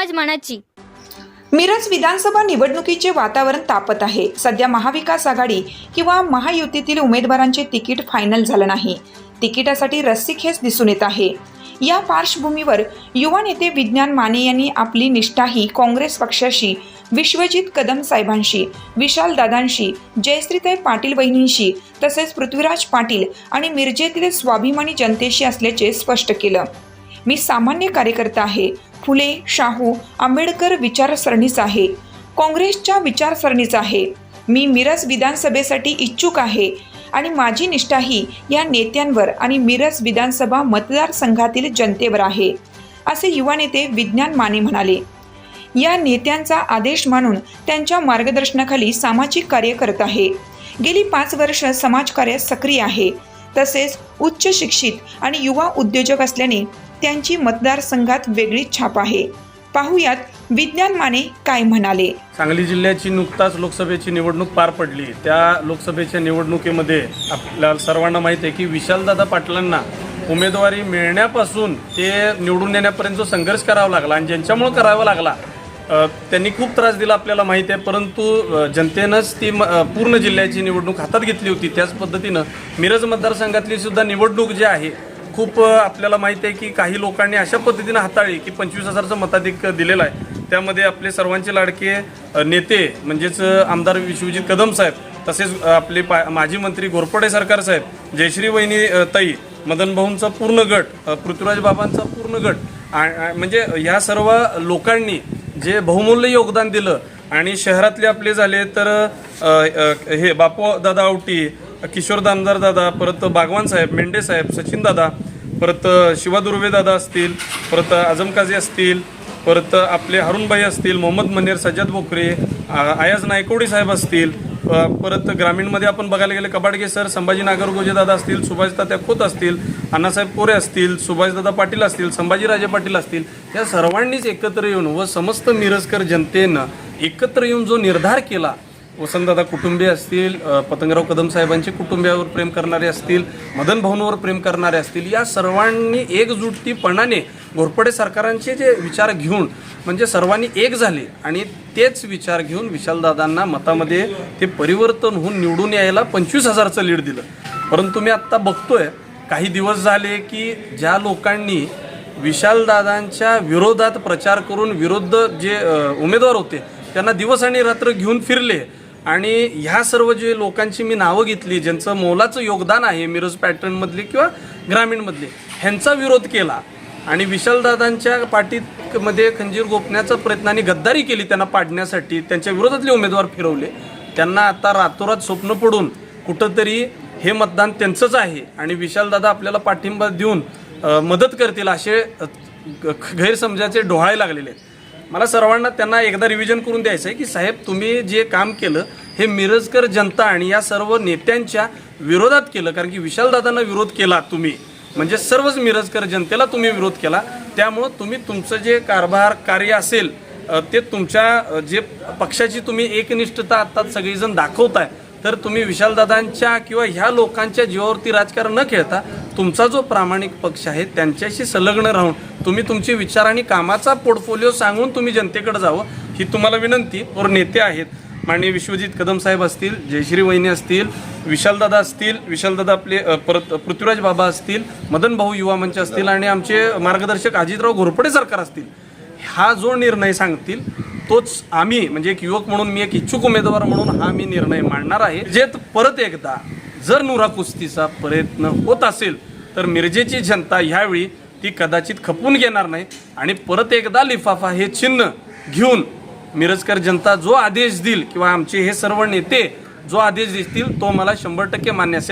समज मनाची. मिरज विधानसभा निवडणुकीचे वातावरण तापत आहे. सध्या महाविकास आघाडी किंवा महायुतीतील उमेदवारांचे तिकीट फायनल झालं नाही. तिकिटासाठी रस्सीखेच दिसून येत आहे. या पार्श्वभूमीवर युवा नेते विज्ञान माने यांनी आपली निष्ठाही काँग्रेस पक्षाशी विश्वजित कदम साहेबांशी विशाल दादांशी जयश्रीताई पाटील वहिनींशी तसेच पृथ्वीराज पाटील आणि मिरजेतील स्वाभिमानी जनतेशी असल्याचे स्पष्ट केलं. मी सामान्य कार्यकर्ता आहे. फुले शाहू आंबेडकर विचारसरणीचा आहे. काँग्रेसच्या विचारसरणीचा आहे. मी मिरज विधानसभेसाठी इच्छुक आहे आणि माझी निष्ठाही या नेत्यांवर आणि मिरज विधानसभा मतदारसंघातील जनतेवर आहे असे युवा नेते विज्ञान माने म्हणाले. या नेत्यांचा आदेश मानून त्यांच्या मार्गदर्शनाखाली सामाजिक कार्य करत आहे. गेली पाच वर्ष समाजकार्यात सक्रिय आहे. तसेच उच्च शिक्षित आणि युवा उद्योजक असल्याने त्यांची मतदारसंघात वेगळी छाप आहे. पाहुयात विज्ञान माने काय म्हणाले? सांगली जिल्ह्याची नुकताच लोकसभेची निवडणूक पार पडली. त्या लोकसभेच्या निवडणुकीमध्ये आपल्या सर्वांना माहीत आहे की विशालदादा पाटलांना उमेदवारी मिळण्यापासून ते निवडून येण्यापर्यंत जो संघर्ष करावा लागला आणि ज्यांच्यामुळं करावा लागला त्यांनी खूप त्रास दिला आपल्याला माहिती आहे. परंतु जनतेनंच ती म- पूर्ण जिल्ह्याची निवडणूक हातात घेतली होती. त्याच पद्धतीनं मिरज मतदारसंघातली सुद्धा निवडणूक जी आहे खूप आपल्याला माहिती आहे की काही लोकांनी अशा पद्धतीनं हाताळली की पंचवीस हजारचं मताधिक दिलेलं आहे. त्यामध्ये आपले सर्वांचे लाडके नेते म्हणजेच आमदार विश्वजित कदम साहेब तसेच आपले पा माजी मंत्री घोरपडे सरकार साहेब जयश्री वहिनी ताई मदन भाऊंचा पूर्ण गट पृथ्वीराज बाबांचा पूर्ण गट म्हणजे ह्या सर्व लोकांनी जे बहुमूल्य योगदान दिलं आणि शहरातले आपले झाले तर हे बापू दादा आवटी किशोर दामदार दादा परत बागवान साहेब मेंढे साहेब सचिन दादा परत शिवा दुर्वेदादा असतील परत आजम काझी असतील परत आपले हरुणभाई असतील मोहम्मद मनेर सज्जाद बोकरे आयाज नायकोडी साहेब असतील परत ग्रामीणमध्ये आपण बघायला गेले कबाडगे सर संभाजी नागरगोजे दादा असतील सुभाषदादा खोत असतील अण्णासाहेब कोरे असतील सुभाषदादा पाटील असतील संभाजीराजे पाटील असतील या सर्वांनीच एकत्र येऊन व समस्त मिरजकर जनतेनं एकत्र येऊन जो निर्धार केला वसंतदादा कुटुंबीय असतील पतंगराव कदम साहेबांचे कुटुंबियावर प्रेम करणारे असतील मदन भाऊंवर प्रेम करणारे असतील या सर्वांनी एकजुटीपणाने घोरपडे सरकारांचे जे विचार घेऊन म्हणजे सर्वांनी एक झाले आणि तेच विचार घेऊन विशालदादांना मतामध्ये ते परिवर्तन होऊन निवडून यायला पंचवीस हजारचं लीड दिलं. परंतु मी आत्ता बघतोय काही दिवस झाले की ज्या लोकांनी विशालदादांच्या विरोधात प्रचार करून विरुद्ध जे उमेदवार होते त्यांना दिवस आणि रात्र घेऊन फिरले आणि ह्या सर्व जे लोकांची मी नावं घेतली ज्यांचं मोलाचं योगदान आहे मिरज पॅटर्नमधली किंवा ग्रामीणमधले ह्यांचा विरोध केला. आणि विशालदादांच्या पाठीत मध्ये खंजीर गोपण्याचा प्रयत्न आणि गद्दारी केली त्यांना पाडण्यासाठी त्यांच्या विरोधातले उमेदवार फिरवले. त्यांना आता रातोरात स्वप्न पडून कुठंतरी हे मतदान त्यांचंच आहे आणि विशालदादा आपल्याला पाठिंबा देऊन मदत करतील असे गैरसमजाचे डोहाळे लागलेले आहेत. मला सर्वांना त्यांना एकदा रिव्हिजन करून द्यायचं आहे की साहेब तुम्ही जे काम केलं हे मिरजकर जनता आणि या सर्व नेत्यांच्या विरोधात केलं. कारण की विशालदादांना विरोध केला तुम्ही. म्हणजे सर्वच मिरजकर जनतेला तुम्ही विरोध केला. त्यामुळं तुम्ही तुमचं जे कारभार कार्य असेल ते तुमच्या जे पक्षाची तुम्ही एकनिष्ठता आता सगळेजण दाखवताय तर तुम्ही विशालदादांच्या किंवा ह्या लोकांच्या जीवावरती राजकारण न खेळता तुमचा जो प्रामाणिक पक्ष आहे त्यांच्याशी संलग्न राहून तुम्ही तुमचे विचार आणि कामाचा पोर्टफोलिओ सांगून तुम्ही जनतेकडे जावं ही तुम्हाला विनंती. और नेते आहेत. माननीय विश्वजित कदम साहेब असतील जयश्री वहिनी असतील विशालदादा असतील विशालदादा आपले परत पृथ्वीराज बाबा असतील मदन भाऊ युवा मंच असतील आणि आमचे मार्गदर्शक अजितराव घोरपडे सरकार असतील. हा जो निर्णय सांगतील तोच आम्ही म्हणजे एक युवक म्हणून मी एक इच्छुक उमेदवार म्हणून हा मी निर्णय मांडणार आहे. जे परत एकदा जर नुरा कुस्तीचा प्रयत्न होत असेल तर मिरजेची जनता ह्यावेळी ती कदाचित खपून घेणार नाही. आणि परत एकदा लिफाफा हे चिन्ह घेऊन मिरजकर जनता जो आदेश देईल किंवा आमचे हे सर्व नेते जो आदेश देतील तो मला शंभर टक्के मान्य असेल.